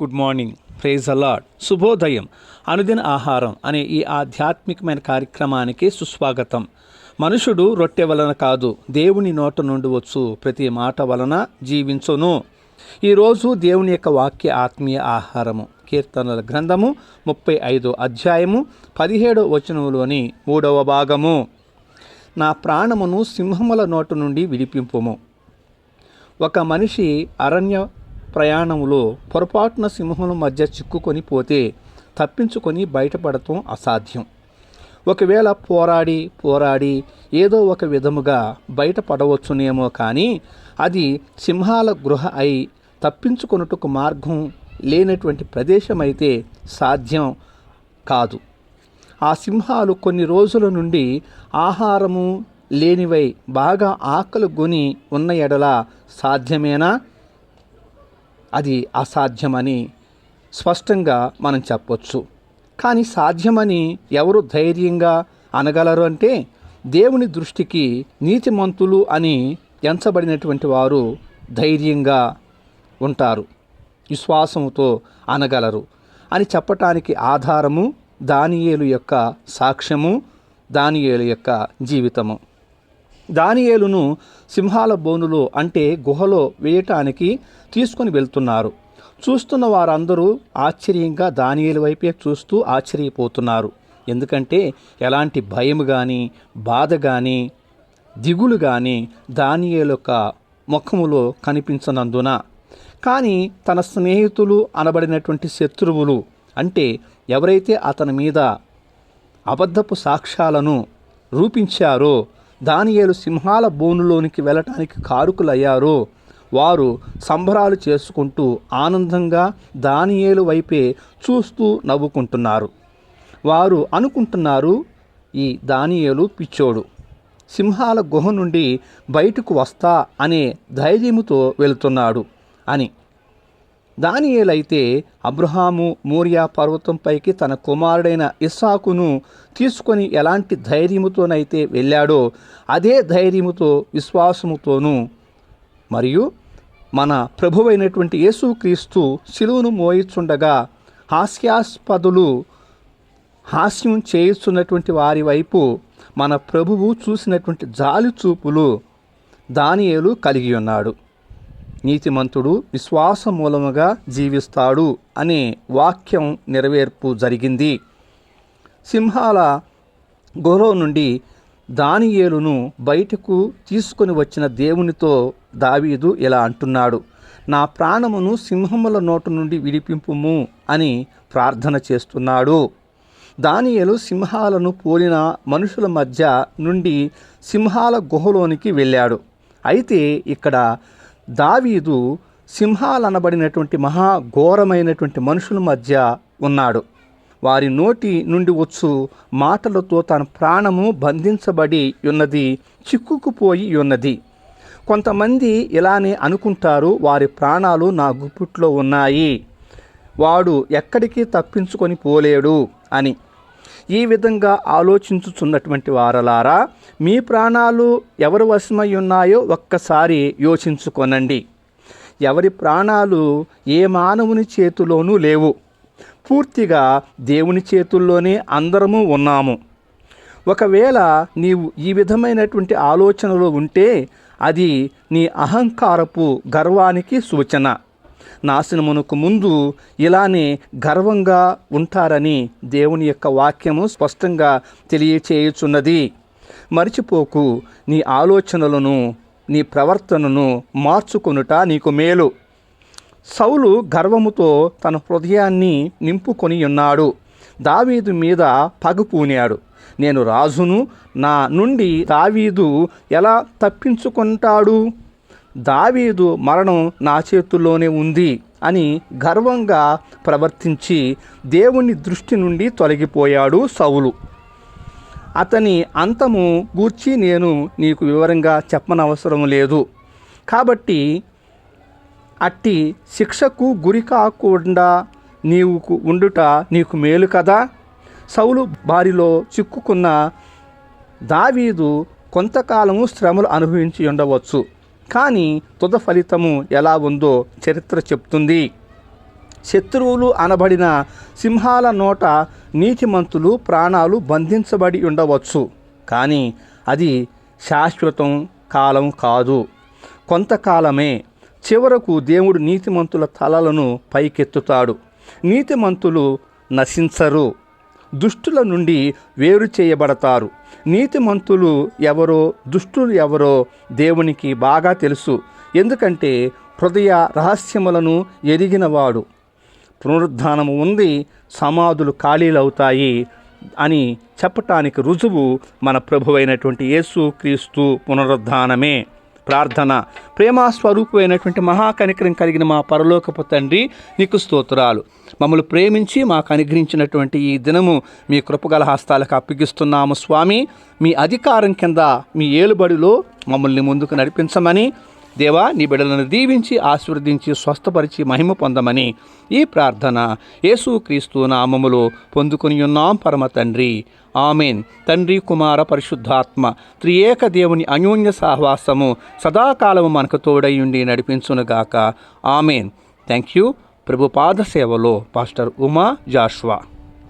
Good morning praise అలాడ్ శుభోదయం. అనుదిన ఆహారం అనే ఈ ఆధ్యాత్మికమైన కార్యక్రమానికి సుస్వాగతం. మనుషుడు రొట్టె వలన కాదు దేవుని నోట నుండి వచ్చు ప్రతి మాట వలన జీవించును. ఈరోజు దేవుని యొక్క వాక్య ఆత్మీయ ఆహారము. కీర్తనల గ్రంథము ముప్పై ఐదో అధ్యాయము పదిహేడో వచనములోని మూడవ భాగము. నా ప్రాణమును సింహముల నోటు నుండి విడిపింపుము. ఒక మనిషి అరణ్య ప్రయాణంలో పొరపాటున సింహముల మధ్య చిక్కుకొని పోతే తప్పించుకొని బయటపడటం అసాధ్యం. ఒకవేళ పోరాడి పోరాడి ఏదో ఒక విధముగా బయటపడవచ్చునేమో కానీ అది సింహాల గృహ అయి తప్పించుకొనుటకు మార్గం లేనటువంటి ప్రదేశం అయితే సాధ్యం కాదు. ఆ సింహాలు కొన్ని రోజుల నుండి ఆహారము లేనివై బాగా ఆకలి గొని ఉన్న ఎడల సాధ్యమేనా? అది అసాధ్యమని స్పష్టంగా మనం చెప్పొచ్చు. కానీ సాధ్యమని ఎవరు ధైర్యంగా అనగలరు అంటే దేవుని దృష్టికి నీతిమంతులు అని ఎంచబడినటువంటి వారు ధైర్యంగా ఉంటారు. విశ్వాసముతో అనగలరు. అని చెప్పటానికి ఆధారము దానియేలు యొక్క సాక్ష్యము దానియేలు యొక్క జీవితము. దానియేలును సింహాల బోనులో అంటే గుహలో వేయటానికి తీసుకొని వెళ్తున్నారు. చూస్తున్న వారందరూ ఆశ్చర్యంగా దానియేలు వైపే చూస్తూ ఆశ్చర్యపోతున్నారు. ఎందుకంటే ఎలాంటి భయం కానీ బాధ కానీ దిగులు కానీ దానియేలు యొక్క ముఖములో కనిపించనందున. కానీ తన స్నేహితులు అనబడినటువంటి శత్రువులు అంటే ఎవరైతే అతని మీద అబద్ధపు సాక్ష్యాలను రూపించారో దానియేలు సింహాల బోనులోనికి వెళ్ళటానికి కారుకులయ్యారో. వారు సంబరాలు చేసుకుంటూ ఆనందంగా దానియేలు వైపే చూస్తూ నవ్వుకుంటున్నారు. వారు అనుకుంటున్నారు ఈ దానియేలు పిచ్చోడు. సింహాల గుహ నుండి బయటకు వస్తా అనే ధైర్యముతో వెళుతున్నాడు అని. దానియేలైతే అబ్రహాము మోరియా పర్వతంపైకి తన కుమారుడైన ఇస్సాకును తీసుకొని ఎలాంటి ధైర్యముతోనైతే వెళ్ళాడో అదే ధైర్యముతో విశ్వాసముతోనూ. మరియు మన ప్రభువైనటువంటి యేసుక్రీస్తు శిలువును మోయిచుండగా హాస్యాస్పదులు హాస్యం చేయిస్తున్నటువంటి వారి వైపు మన ప్రభువు చూసినటువంటి జాలి చూపులు దానియేలు కలిగి ఉన్నాడు. నీతిమంతుడు విశ్వాస మూలముగా జీవిస్తాడు అనే వాక్యం నెరవేర్పు జరిగింది. సింహాల గుహలో నుండి దానియేలును బయటకు తీసుకొని వచ్చిన దేవునితో దావీదు ఇలా అంటున్నాడు నా ప్రాణమును సింహముల నోటు నుండి విడిపింపుము అని ప్రార్థన చేస్తున్నాడు. దానియలు సింహాలను పోలిన మనుషుల మధ్య నుండి సింహాల గుహలోనికి వెళ్ళాడు. అయితే ఇక్కడ దావీదు సింహాలనబడినటువంటి మహా ఘోరమైనటువంటి మనుషుల మధ్య ఉన్నాడు. వారి నోటి నుండి వచ్చు మాటలతో తన ప్రాణము బంధించబడి ఉన్నది చిక్కుకుపోయి ఉన్నది. కొంతమంది ఇలానే అనుకుంటారు వారి ప్రాణాలు నా గుప్పిట్లో ఉన్నాయి. వాడు ఎక్కడికి తప్పించుకొని పోలేడు అని. ఈ విధంగా ఆలోచించుచున్నటువంటి వారలారా మీ ప్రాణాలు ఎవరు వశమై ఉన్నాయో ఒక్కసారి యోచించుకొనండి. ఎవరి ప్రాణాలు ఏ మానవుని చేతిలోనూ లేవు. పూర్తిగా దేవుని చేతుల్లోనే అందరము ఉన్నాము. ఒకవేళ నీవు ఈ విధమైనటువంటి ఆలోచనలో ఉంటే అది నీ అహంకారపు గర్వానికి సూచన. నాశనమునకు ముందు ఇలానే గర్వంగా ఉంటారని దేవుని యొక్క వాక్యము స్పష్టంగా తెలియచేయుచున్నది. మరిచిపోకు నీ ఆలోచనలను నీ ప్రవర్తనను మార్చుకొనుట నీకు మేలు. సౌలు గర్వముతో తన హృదయాన్ని నింపుకొని ఉన్నాడు. దావీదు మీద పగపూనాడు నేను రాజును నా నుండి దావీదు ఎలా తప్పించుకుంటాడు? దావీదు మరణం నా చేతుల్లోనే ఉంది అని గర్వంగా ప్రవర్తించి దేవుని దృష్టి నుండి తొలగిపోయాడు సౌలు. అతని అంతము గూర్చి నేను నీకు వివరంగా చెప్పనవసరం లేదు. కాబట్టి అట్టి శిక్షకు గురి కాకుండా నీవు ఉండుట నీకు మేలు కదా? సౌలు బారిలో చిక్కుకున్న దావీదు కొంతకాలము శ్రమలు అనుభవించి ఉండవచ్చు. కానీ తుద ఫలితము ఎలా ఉందో చరిత్ర చెప్తుంది. శత్రువులు అనబడిన సింహాల నోట నీతిమంతులు ప్రాణాలు బంధించబడి ఉండవచ్చు. కానీ అది శాశ్వతం కాలం కాదు. కొంతకాలమే చివరకు దేవుడు నీతిమంతుల తలలను పైకెత్తుతాడు. నీతిమంతులు నశించరు. దుష్టుల నుండి వేరు చేయబడతారు. నీతిమంతులు ఎవరో దుష్టులు ఎవరో దేవునికి బాగా తెలుసు. ఎందుకంటే హృదయ రహస్యములను ఎరిగినవాడు. పునరుద్ధానము ఉంది సమాధులు ఖాళీలవుతాయి అని చెప్పటానికి రుజువు మన ప్రభు అయినటువంటి యేసు క్రీస్తు పునరుద్ధానమే. ప్రార్థన. ప్రేమ స్వరూపమైనటువంటి మహాకనికరం కలిగిన మా పరలోకపు తండ్రి నీకు స్తోత్రాలు. మమ్మల్ని ప్రేమించి మాకు అనుగ్రహించినటువంటి ఈ దినము మీ కృపగల హస్తాలకు అప్పగిస్తున్నాము స్వామి. మీ అధికారం కింద మీ ఏలుబడిలో మమ్మల్ని ముందుకు నడిపించమని దేవా నీ బిడ్డలను దీవించి ఆశీర్వదించి స్వస్థపరిచి మహిమ పొందమని ఈ ప్రార్థన యేసుక్రీస్తు నామములో పొందుకుని ఉన్నాం పరమ తండ్రి. ఆమెన్. తండ్రి కుమార పరిశుద్ధాత్మ త్రియేక దేవుని అన్యోన్య సహవాసము సదాకాలము మనకు తోడై ఉండి నడిపించునుగాక ఆమెన్. థ్యాంక్ యూ ప్రభు పాద సేవలో పాస్టర్ ఉమా జాష్వా.